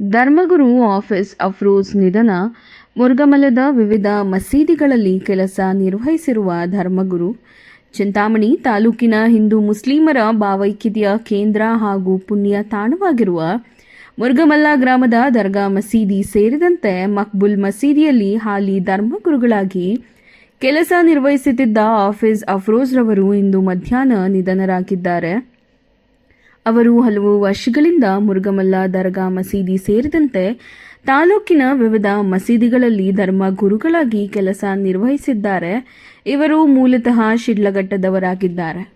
ಧರ್ಮಗುರು office Afroz ನಿಧನ. ಮುರುಗಮಲದ ವಿವಿಧ ಮಸೀದಿಗಳಲ್ಲಿ ಕೆಲಸ ನಿರ್ವಹಿಸಿರುವ ಧರ್ಮಗುರು. ಚಿಂತಾಮಣಿ ತಾಲೂಕಿನ ಹಿಂದೂ ಮುಸ್ಲಿಮರ ಭಾವೈಕ್ಯತೆಯ ಕೇಂದ್ರ ಹಾಗೂ ಪುಣ್ಯ ತಾಣವಾಗಿರುವ ಮುರುಗಮಲ್ಲ ಗ್ರಾಮದ ದರ್ಗಾ ಮಸೀದಿ ಸೇರಿದಂತೆ ಮಕ್ಬುಲ್ ಮಸೀದಿಯಲ್ಲಿ ಹಾಲಿ ಧರ್ಮಗುರುಗಳಾಗಿ ಕೆಲಸ ನಿರ್ವಹಿಸುತ್ತಿದ್ದ ಆಫೀಸ್ ಅಫ್ರೋಜ್ರವರು ಇಂದು ಮಧ್ಯಾಹ್ನ ನಿಧನರಾಗಿದ್ದಾರೆ. ಅವರು ಹಲವು ವರ್ಷಗಳಿಂದ ಮುರುಗಮಲ್ಲ ದರ್ಗಾ ಮಸೀದಿ ಸೇರಿದಂತೆ ತಾಲೂಕಿನ ವಿವಿಧ ಮಸೀದಿಗಳಲ್ಲಿ ಧರ್ಮ ಗುರುಗಳಾಗಿ ಕೆಲಸ ನಿರ್ವಹಿಸಿದ್ದಾರೆ. ಇವರು ಮೂಲತಃ ಶಿಡ್ಲಘಟ್ಟದವರಾಗಿದ್ದಾರೆ.